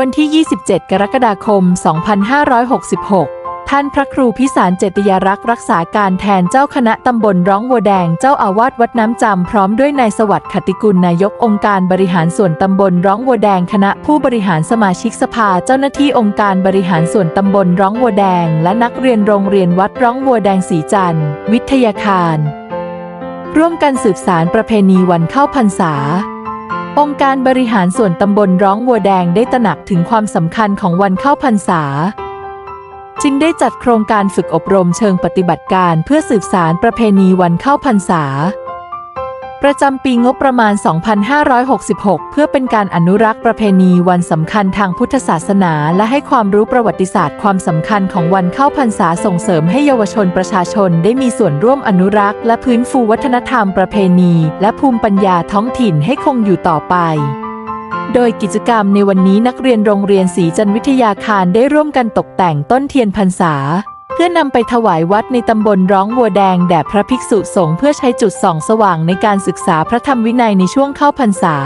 วันที่ 27 กรกฎาคม 2566 ท่านพระครูพิสารเจติยารักษ์รักษาการแทนเจ้าคณะตำบลร้องวัวแดงเจ้าอาวาสวัดน้ำจำพร้อมด้วยนายสวัสดิ์ขติกุลนายกองค์การบริหารส่วนตำบลร้องวัวแดงคณะผู้บริหารสมาชิกสภาเจ้าหน้าที่องค์การบริหารส่วนตำบลร้องวัวแดง และนักเรียนโรงเรียนวัดร้องวัวแดงสีจันทร์วิทยาคาร ร่วมกันสืบสารประเพณีวันเข้าพรรษา องค์การบริหารส่วนตำบลร้องวัวแดงได้ตระหนักถึงความสำคัญของวันเข้าพรรษา จึงได้จัดโครงการฝึกอบรมเชิงปฏิบัติการเพื่อสืบสารประเพณีวันเข้าพรรษา ประจำปีงบประมาณ 2566 เพื่อเป็นการอนุรักษ์ประเพณีวันสำคัญทางพุทธศาสนา และให้ความรู้ประวัติศาสตร์ความสำคัญของวันเข้าพรรษาส่งเสริมให้เยาวชนประชาชนได้มีส่วนร่วมอนุรักษ์ และพื้นฟูวัฒนธรรมประเพณี และภูมิปัญญาท้องถิ่นให้คงอยู่ต่อไปโดยกิจกรรมในวันนี้นักเรียนโรงเรียนศรีจันวิทยาคารได้ร่วมกันตกแต่งต้นเทียนพรรษา เพื่อนำไปถวายวัดในตำบลร้องวัวแดงแด่พระภิกษุสงฆ์เพื่อใช้จุดส่องสว่างในการศึกษาพระธรรมวินัยในช่วงเข้าพรรษา